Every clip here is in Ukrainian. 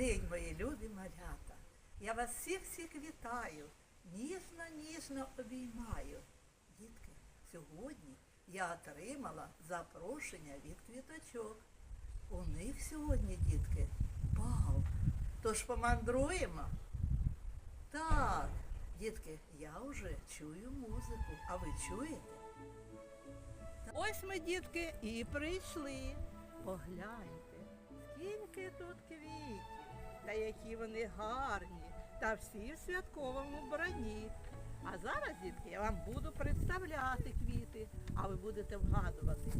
день, мої любі малята. Я вас всіх всіх вітаю, ніжно, ніжно обіймаю. Дітки, сьогодні я отримала запрошення від квіточок. У них сьогодні, дітки, бал. Тож помандруємо. Так, дітки, я вже чую музику. А ви чуєте? Ось ми, дітки, і прийшли. Погляньте, скільки тут квітів, та які вони гарні, та всі в святковому вбранні. А зараз, дітки, я вам буду представляти квіти, а ви будете вгадувати,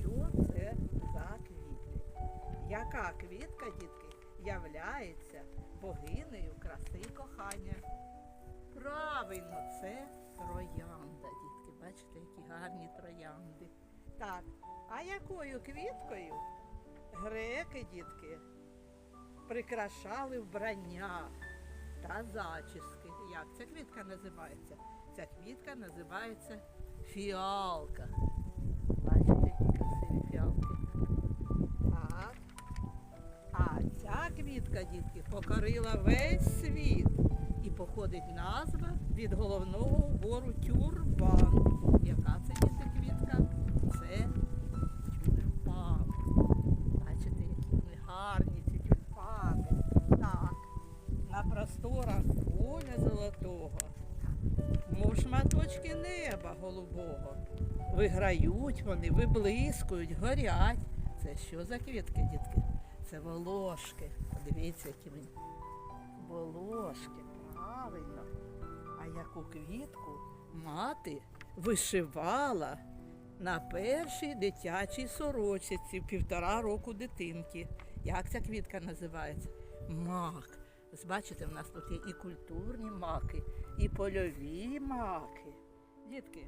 що це за квіти. Яка квітка, дітки, являється богинею краси і кохання? Правильно, це троянда, дітки. Бачите, які гарні троянди. Так, а якою квіткою греки, дітки, прикрашали вбрання та зачіски? Як ця квітка називається? Ця квітка називається фіалка. Бачите, які красиві фіалки. Так. А ця квітка, дітки, покорила весь світ. І походить назва від головного убору тюрбан. Яка це діти квітка? Просторах поля золотого, мов шматочки неба голубого. Виграють вони, виблискують, горять. Це що за квітки, дітки? Це волошки. Подивіться, які вони. Волошки, правильно. А яку квітку мати вишивала на першій дитячій сорочці півтора року дитинки. Як ця квітка називається? Мак. Бачите, в нас тут є і культурні маки, і польові маки. Дітки,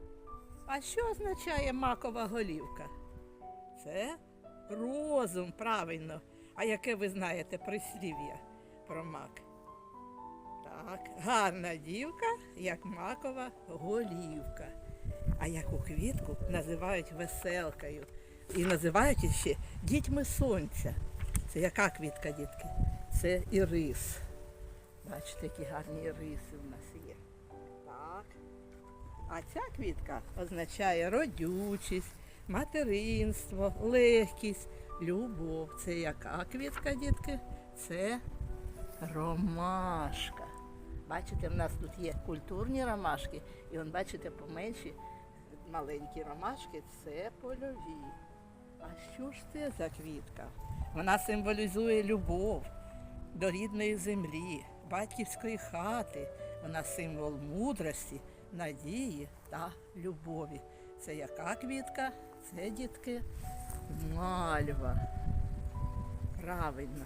а що означає макова голівка? Це розум, правильно. А яке ви знаєте прислів'я про мак? Так, гарна дівка, як макова голівка. А яку квітку називають веселкою. І називають ще дітьми сонця. Це яка квітка, дітки? Це ірис. Бачите, які гарні іриси в нас є. Так. А ця квітка означає родючість, материнство, легкість, любов. Це яка квітка, дітки? Це ромашка. Бачите, в нас тут є культурні ромашки, і он, бачите, поменші маленькі ромашки це польові. А що ж це за квітка? Вона символізує любов до рідної землі, батьківської хати. Вона символ мудрості, надії та любові. Це яка квітка? Це дітки мальва. Правильно.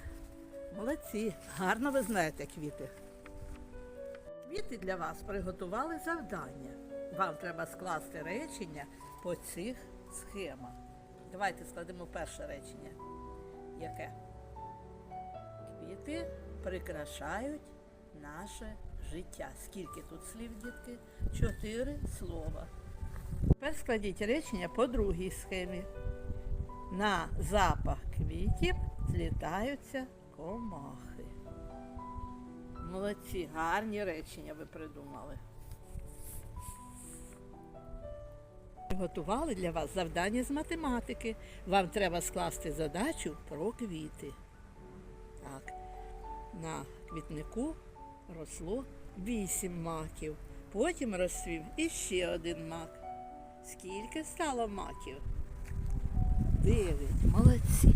Молодці, гарно ви знаєте квіти. Квіти для вас приготували завдання. Вам треба скласти речення по цих схемах. Давайте складемо перше речення. Яке? Квіти прикрашають наше життя. Скільки тут слів, дітки? Чотири слова. Тепер складіть речення по другій схемі. На запах квітів злітаються комахи. Молодці, гарні речення ви придумали. Готували для вас завдання з математики. Вам треба скласти задачу про квіти. Так, на квітнику росло вісім маків. Потім розцвів іще один мак. Скільки стало маків? Дев'ять. Молодці.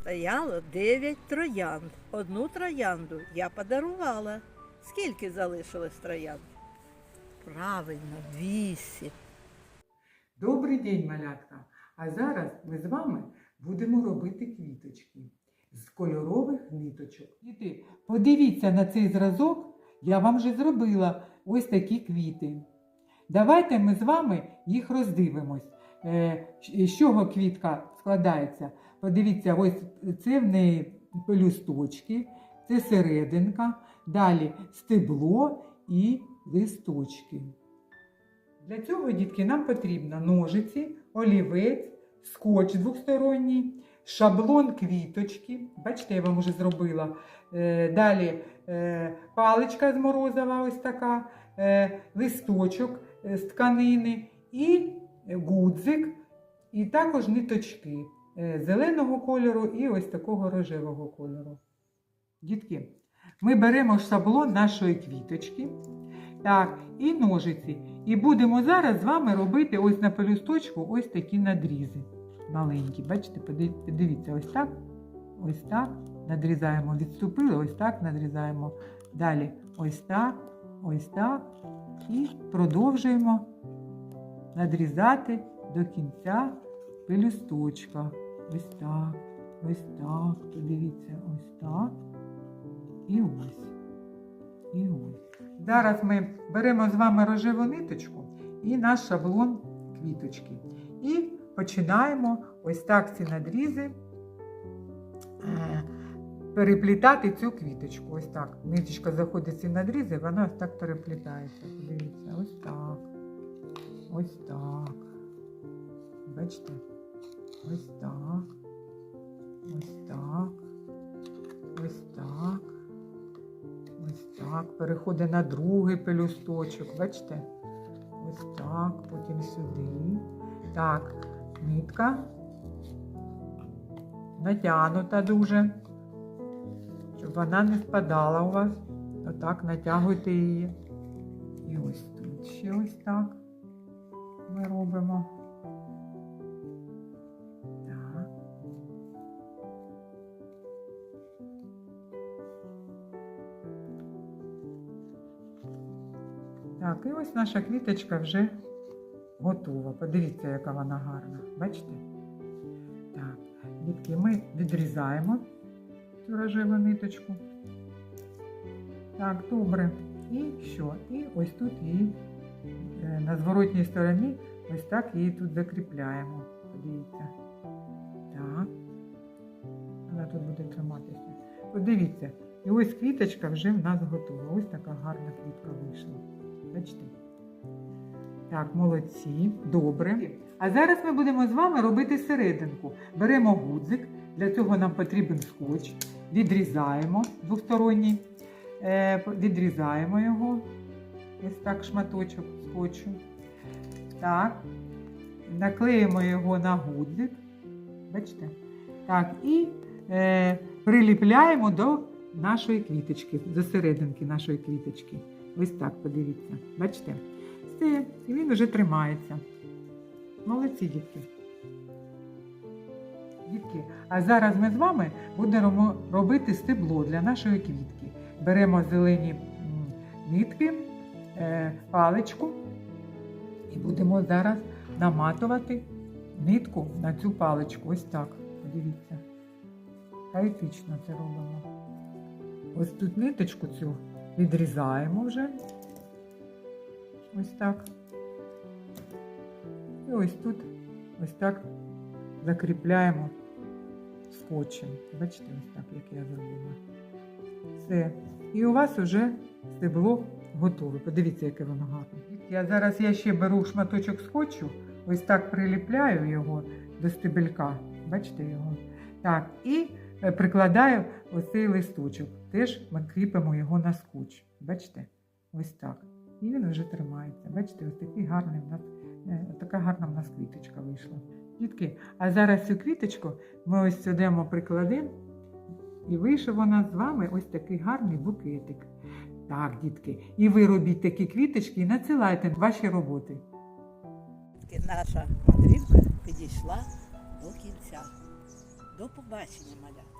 Стояло дев'ять троянд. Одну троянду я подарувала. Скільки залишилось троянд? Правильно, вісім. Добрий день, малятка! А зараз ми з вами будемо робити квіточки з кольорових ниточок. Діти, подивіться на цей зразок, я вам вже зробила ось такі квіти. Давайте ми з вами їх роздивимось. Е, з чого квітка складається? Подивіться, ось це в неї пелюсточки, це серединка, далі стебло і листочки. Для цього, дітки, нам потрібно ножиці, олівець, скотч двосторонній, шаблон квіточки. Бачите, я вам вже зробила. Е, Далі е, паличка з морозива, ось така, е, листочок з тканини і гудзик, і також ниточки зеленого кольору і ось такого рожевого кольору. Дітки, ми беремо шаблон нашої квіточки. Так, і ножиці. І будемо зараз з вами робити ось на пелюсточку ось такі надрізи. Маленькі. Бачите, подивіться, ось так. Ось так. Надрізаємо. Відступили, ось так надрізаємо. Далі ось так, ось так. І продовжуємо надрізати до кінця пелюсточка. Ось так, ось так. Подивіться, ось так. І ось. І ось. Зараз ми беремо з вами рожеву ниточку і наш шаблон квіточки. І починаємо ось так ці надрізи е, переплітати цю квіточку. Ось так. Ниточка заходить в ці надрізи, вона ось так переплітається. Подивіться, ось так. Ось так. Бачите? Ось так. Ось так. Ось так. Ось так. Переходить на другий пелюсточок. Бачите? Ось так. Потім сюди. Так, нитка. Натягнута дуже. Щоб вона не спадала у вас. Отак натягуйте її. І ось тут ще ось так ми робимо. Так, і ось наша квіточка вже готова. Подивіться, яка вона гарна. Бачите? Так, дітки, ми відрізаємо цю рожеву ниточку. Так, добре. І що? І ось тут її е, на зворотній стороні ось так її тут закріпляємо. Подивіться. Так. Вона тут буде триматися. Подивіться. І ось квіточка вже в нас готова. Ось така гарна квітка вийшла. Бачите? Так, молодці, добре. А зараз ми будемо з вами робити серединку. Беремо гудзик, для цього нам потрібен скотч, відрізаємо двосторонній, е, відрізаємо його, ось так шматочок скотчу. Так, наклеїмо його на гудзик. Бачите? Так, і е, приліпляємо до нашої квіточки, до серединки нашої квіточки. Ось так, подивіться. Бачите? Все, і він вже тримається. Молодці, дітки. Дітки, а зараз ми з вами будемо робити стебло для нашої квітки. Беремо зелені нитки, е, паличку і будемо зараз наматувати нитку на цю паличку. Ось так. Подивіться. Хаотично це робимо. Ось тут ниточку цю відрізаємо вже. Ось так. І ось тут ось так закріпляємо скотчем. Бачите, ось так, як я зробила. Все. І у вас вже стебло готове. Подивіться, яке воно гарне. Я зараз я ще беру шматочок скотчу, ось так приліпляю його до стебелька. Бачите його? Так, і е, прикладаю ось цей листочок. Теж ми кріпимо його на скотч. Бачите? Ось так. І він вже тримається. Бачите, ось такий гарний в нас, е, така гарна в нас квіточка вийшла. Дітки, а зараз цю квіточку ми ось сюди прикладемо, і вийшов у нас з вами ось такий гарний букетик. Так, дітки, і ви робіть такі квіточки і надсилайте ваші роботи. Наша мандрівка підійшла до кінця. До побачення, малята.